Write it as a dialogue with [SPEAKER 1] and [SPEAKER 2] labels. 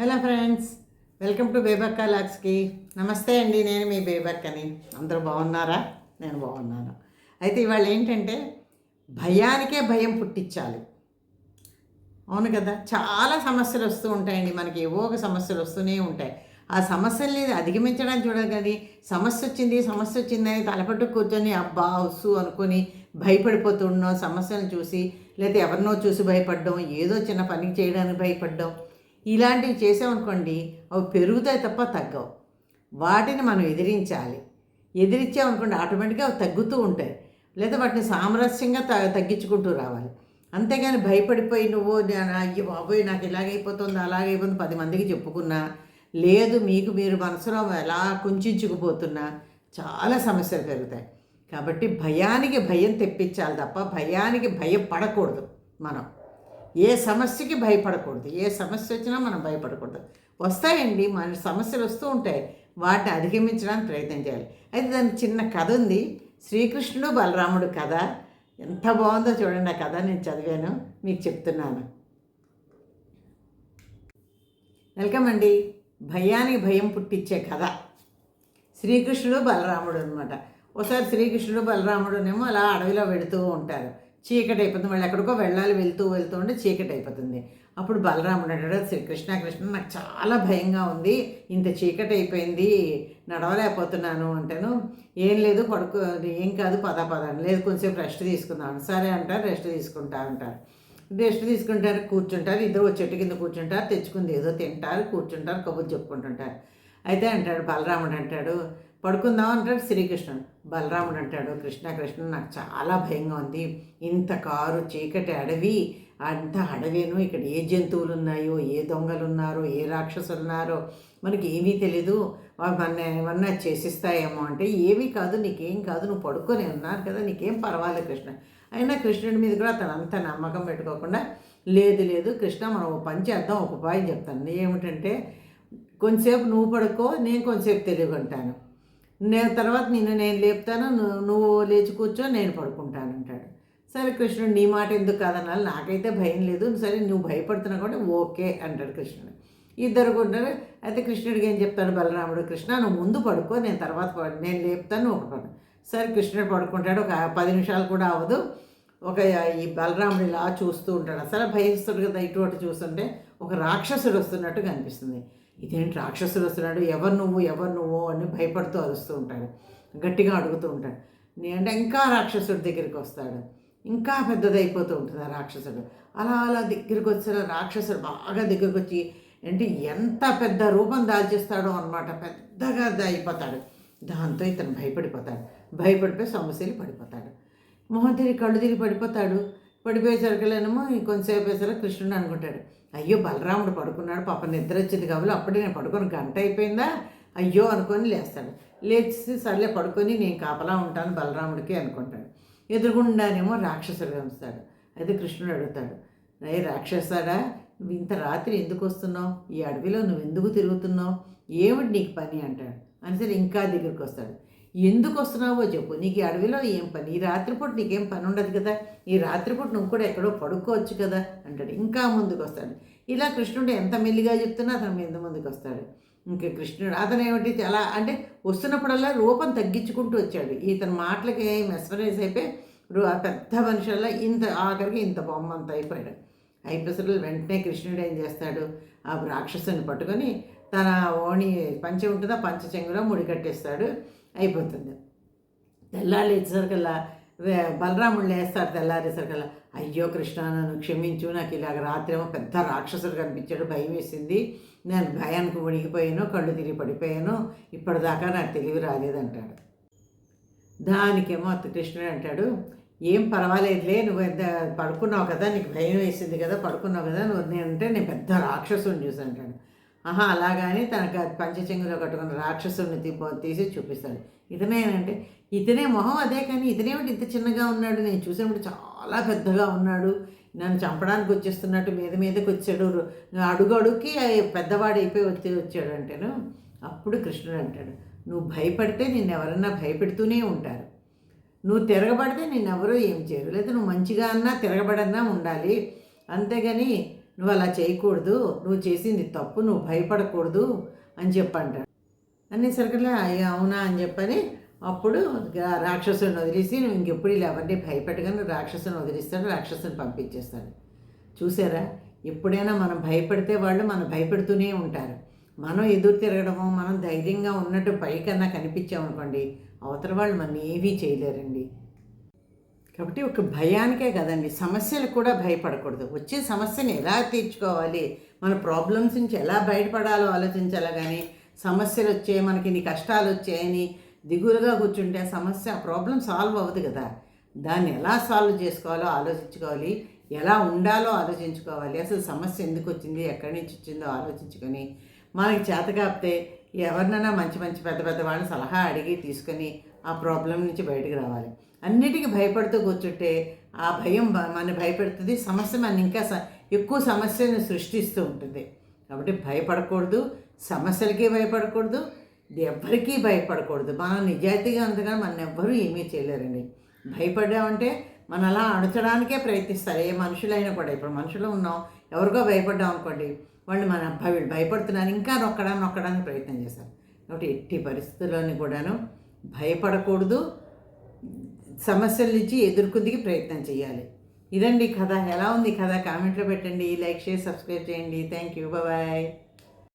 [SPEAKER 1] Hello friends welcome to Bebakka లాక్స్కి. నమస్తే అండి నేను మీ బేబక్కని. అందరూ బాగున్నారా? నేను బాగున్నాను. అయితే ఇవాళ ఏంటంటే భయానికే భయం పుట్టించాలి. అవును కదా? చాలా సమస్యలు వస్తూ ఉంటాయండి. మనకి ఏవో ఒక సమస్యలు వస్తూనే ఉంటాయి. ఆ సమస్యల్ని అధిగమించడానికి చూడాలి కానీ సమస్య వచ్చింది సమస్య వచ్చిందని తలపట్టు కూర్చొని అబ్బా వస్తు అనుకొని భయపడిపోతుండడం సమస్యను చూసి లేకపోతే ఎవరినో చూసి భయపడడం ఏదో చిన్న పని చేయడానికి భయపడడం. ఇలాంటివి చేసామనుకోండి అవి పెరుగుతాయి తప్ప తగ్గవు. వాటిని మనం ఎదిరించాలి. ఎదిరించామనుకోండి ఆటోమేటిక్గా అవి తగ్గుతూ ఉంటాయి. లేదా వాటిని సామరస్యంగా త తగ్గించుకుంటూ రావాలి. అంతేగాని భయపడిపోయి నువ్వు నేను అయ్యో బాబోయ్ నాకు ఇలాగైపోతుంది అలాగైపోతుంది పది మందికి చెప్పుకున్నా లేదు మీకు మీరు మనసులో ఎలా కుంచుకుపోతున్నా చాలా సమస్యలు పెరుగుతాయి. కాబట్టి భయానికి భయం తెప్పించాలి తప్ప భయానికి భయపడకూడదు మనం. ఏ సమస్యకి భయపడకూడదు. ఏ సమస్య వచ్చినా మనం భయపడకూడదు. వస్తాయండి మన సమస్యలు వస్తూ ఉంటాయి. వాటిని అధిగమించడానికి ప్రయత్నం చేయాలి. అయితే దాని చిన్న కథ ఉంది. శ్రీకృష్ణుడు బలరాముడు కథ. ఎంత బాగుందో చూడండి ఆ కథ నేను చదివాను. మీకు చెప్తున్నాను. వెల్కమ్ అండి. భయానికి భయం పుట్టించే కథ. శ్రీకృష్ణుడు బలరాముడు అనమాట ఒకసారి శ్రీకృష్ణుడు బలరాముడునేమో అలా అడవిలో వెళుతూ ఉంటారు. చీకటి అయిపోతుంది. మళ్ళీ ఎక్కడికో వెళ్ళాలి వెళ్తూ వెళ్తూ ఉంటే చీకటి అయిపోతుంది. అప్పుడు బలరాముడు అంటాడు శ్రీ కృష్ణ నాకు చాలా భయంగా ఉంది. ఇంత చీకటి అయిపోయింది నడవలేకపోతున్నాను అంటాను. ఏం లేదు పడుకో ఏం కాదు పద పద అని. లేదు కొంచెంసేపు రెస్ట్ తీసుకుందాం. సరే అంటారు రెస్ట్ తీసుకుంటా అంటారు రెస్ట్ తీసుకుంటారు కూర్చుంటారు ఇద్దరు చెట్టు కింద కూర్చుంటారు తెచ్చుకుంది ఏదో తింటారు కూర్చుంటారు కబుర్లు చెప్పుకుంటుంటారు. అయితే అంటాడు బలరాముడు అంటాడు పడుకుందాం అంటాడు శ్రీకృష్ణుడు. బలరాముడు అంటాడు కృష్ణ కృష్ణ నాకు చాలా భయంగా ఉంది. ఇంత కారు చీకటి అడవి అంత అడవేను. ఇక్కడ ఏ జంతువులు ఉన్నాయో ఏ దొంగలు ఉన్నారో ఏ రాక్షసులు ఉన్నారో మనకి ఏమీ తెలీదు. మన ఏమన్నా చేసిస్తాయేమో అంటే ఏమీ కాదు నీకేం కాదు నువ్వు పడుకొని ఉన్నారు కదా నీకేం పర్వాలేదు కృష్ణ. అయినా కృష్ణుడి మీద కూడా అతను అంత నమ్మకం పెట్టుకోకుండా లేదు లేదు కృష్ణ మనం ఒక పని చేద్దాం ఒక ఉపాయం చెప్తాను. ఏమిటంటే కొంతసేపు నువ్వు పడుకో నేను కొంతసేపు తెలియకుంటాను. నేను తర్వాత నిన్ను నేను లేపుతాను నువ్వు లేచి కూర్చో నేను పడుకుంటాను అంటాడు. సరే కృష్ణుడు నీ మాట ఎందుకు కాదనాలి? నాకైతే భయం లేదు సరే నువ్వు భయపడుతున్నావు కూడా ఓకే అంటాడు కృష్ణుడు. ఇద్దరు కొంటారు అయితే కృష్ణుడికి ఏం చెప్తాడు బలరాముడు? కృష్ణ నువ్వు ముందు పడుకో నేను తర్వాత పడు నేను లేపుతాను ఒక పడు. సరే కృష్ణుడు పడుకుంటాడు ఒక పది నిమిషాలు కూడా అవ్వదు. ఒక ఈ బలరాముడు ఇలా చూస్తూ ఉంటాడు. అసలు భయస్తుడు కదా ఇటు అటు చూస్తుంటే ఒక రాక్షసుడు వస్తున్నట్టు కనిపిస్తుంది. ఇదేంటి రాక్షసుడు వస్తున్నాడు? ఎవరు నువ్వు? ఎవరు నువ్వు? అని భయపడుతూ అరుస్తూ ఉంటాడు. గట్టిగా అడుగుతూ ఉంటాడు. అంటే ఇంకా రాక్షసుడి దగ్గరికి వస్తాడు. ఇంకా పెద్దదైపోతూ ఉంటుంది ఆ రాక్షసుడు. అలా అలా దగ్గరికి వచ్చిన రాక్షసుడు బాగా దగ్గరికి వచ్చి అంటే ఎంత పెద్ద రూపం దాల్చేస్తాడో అనమాట పెద్దగా అయిపోతాడు. దాంతో ఇతను భయపడిపోతాడు. భయపడిపోయి సమస్యలు పడిపోతాడు. మొహం తిరిగి కళ్ళు తిరిగి పడిపోతాడు. పడిపోయేసరికలేనేమో కొంతసేపు వేసరికి కృష్ణుడు అనుకుంటాడు. అయ్యో బలరాముడు పడుకున్నాడు పాప నిద్ర వచ్చింది కాబట్టి అప్పుడే నేను పడుకొని గంట అయిపోయిందా? అయ్యో అనుకొని లేస్తాడు లేచి సర్లే పడుకొని నేను కాపలా ఉంటాను బలరాముడికి అనుకుంటాడు. ఎదురుగుండానేమో రాక్షసుడు కలుస్తాడు అయితే కృష్ణుడు అడుగుతాడు అయ్యి రాక్షసాడా నువ్వు ఇంత రాత్రి ఎందుకు వస్తున్నావు? ఈ అడవిలో నువ్వు ఎందుకు తిరుగుతున్నావు? ఏమిటి నీకు పని? అంటాడు. అని ఇంకా దగ్గరికి వస్తాడు. ఎందుకు వస్తున్నావో చెప్పు. నీకు ఈ అడవిలో ఏం పని? ఈ రాత్రిపూట నీకేం పని ఉండదు కదా? ఈ రాత్రిపూట నువ్వు కూడా ఎక్కడో పడుకోవచ్చు కదా? అంటాడు. ఇంకా ముందుకు వస్తాడు ఇలా కృష్ణుడు ఎంత మెల్లిగా చెప్తున్నా అతను ఎంత ముందుకు వస్తాడు ఇంకా కృష్ణుడు అతను ఏమిటి చాలా అంటే వస్తున్నప్పుడల్లా రూపం తగ్గించుకుంటూ వచ్చాడు. ఇతని మాటలకి మెస్మరైజ్ అయిపోయి ఆ పెద్ద మనుషుల్లో ఇంత ఆఖరికి ఇంత బొమ్మ అంత అయిపోయాడు అయిపోసలు వెంటనే కృష్ణుడు ఏం చేస్తాడు? ఆ రాక్షసుని పట్టుకొని తన ఓణి పంచె ఉంటుందా? పంచ చెంగులో ముడి కట్టేస్తాడు. అయిపోతుంది. తెల్లారేసరికల్లా వే- బలరాముడు లేస్తాడు తెల్లారేసరికల్లా. అయ్యో కృష్ణ నన్ను క్షమించు. నాకు ఇలాగ రాత్రి ఏమో పెద్ద రాక్షసుడు కనిపించాడు. భయం వేసింది. నేను భయానికి ఉడిగిపోయాను కళ్ళు తిరిగి పడిపోయాను. ఇప్పటిదాకా నాకు తెలివి రాలేదంటాడు. దానికేమో అత్త కృష్ణుడు అంటాడు ఏం పర్వాలేదులే నువ్వు ఎంత పడుకున్నావు కదా? నీకు భయం వేసింది కదా? పడుకున్నావు కదా? నువ్వు నేనంటే నేను పెద్ద రాక్షసుని చూసి అంటాడు. ఆహా అలాగాని తనకు పంచచెంగులో కట్టుకున్న రాక్షసుని తీ తీసి చూపిస్తాడు. ఇతనేనంటే ఇతనే మొహం అదే కానీ ఇతనేమిటి ఇంత చిన్నగా ఉన్నాడు? నేను చూసినప్పుడు చాలా పెద్దగా ఉన్నాడు. నన్ను చంపడానికి వచ్చేస్తున్నట్టు మీద మీదకి వచ్చాడు. అడుగు అడుగుకి పెద్దవాడు అయిపోయి వచ్చి వచ్చాడు అంటేను అప్పుడు కృష్ణుడు అంటాడు నువ్వు భయపడితే నిన్ను ఎవరన్నా భయపెడుతూనే ఉంటారు. నువ్వు తిరగబడితే నిన్నెవరూ ఏం చేయరు. లేదా నువ్వు మంచిగా అన్నా తిరగబడన్నా ఉండాలి. అంతేగాని నువ్వు అలా చేయకూడదు నువ్వు చేసింది తప్పు నువ్వు భయపడకూడదు అని చెప్పంటాడు. అనేసరికల్లా అయ్యో అవునా అని చెప్పని అప్పుడు రాక్షసుని వదిలేసి నువ్వు ఇంకెప్పుడు ఇలా ఎవరిని భయపెట్టగానే రాక్షసుని వదిలిస్తాడు రాక్షసుని పంపించేస్తాడు. చూసారా? ఎప్పుడైనా మనం భయపెడితే వాళ్ళు మనం భయపెడుతూనే ఉంటారు. మనం ఎదురు తిరగడము మనం ధైర్యంగా ఉన్నట్టు పైకన్నా కనిపించామనుకోండి అవతల వాళ్ళు మన ఏమీ చేయలేరండి. కాబట్టి ఒక భయానికే కదండి. సమస్యలు కూడా భయపడకూడదు. వచ్చే సమస్యని ఎలా తీర్చుకోవాలి? మన ప్రాబ్లమ్స్ నుంచి ఎలా బయటపడాలో ఆలోచించాలి కానీ సమస్యలు వచ్చాయి మనకి ఇన్ని కష్టాలు వచ్చాయని దిగులుగా కూర్చుంటే ఆ సమస్య ఆ ప్రాబ్లం సాల్వ్ అవ్వదు కదా. దాన్ని ఎలా సాల్వ్ చేసుకోవాలో ఆలోచించుకోవాలి. ఎలా ఉండాలో ఆలోచించుకోవాలి. అసలు సమస్య ఎందుకు వచ్చింది? ఎక్కడి నుంచి వచ్చిందో ఆలోచించుకొని మనకి చేత కాపితే ఎవరినైనా మంచి మంచి పెద్ద పెద్ద వాళ్ళని సలహా అడిగి తీసుకొని ఆ ప్రాబ్లం నుంచి బయటకు రావాలి. అన్నిటికీ భయపడుతూ కూర్చుంటే ఆ భయం మన భయపెడుతుంది. సమస్య మన ఇంకా స- ఎక్కువ సమస్యను సృష్టిస్తూ ఉంటుంది. కాబట్టి భయపడకూడదు. సమస్యలకి భయపడకూడదు. ఎవ్వరికీ భయపడకూడదు. మనం నిజాయితీగా అంతగా మన ఎవ్వరూ ఏమీ చేయలేరండి. భయపడ్డామంటే మనం అలా అణచడానికే ప్రయత్నిస్తారు. ఏ మనుషులైనా కూడా. ఇప్పుడు మనుషులు ఉన్నాం. ఎవరికో భయపడ్డాం అనుకోండి వాళ్ళు మన భయ భయపడుతున్నారు. ఇంకా నొక్కడానికి నొక్కడానికి ప్రయత్నం చేస్తారు. కాబట్టి ఎట్టి పరిస్థితుల్లోని కూడాను భయపడకూడదు. సమస్యల నుంచి ఎదుర్కొందుకు ప్రయత్నం చేయాలి. ఇదండి కథ. ఎలా ఉంది కథ? కామెంట్లో పెట్టండి. లైక్ షేర్ సబ్స్క్రైబ్ చేయండి. Thank you bye.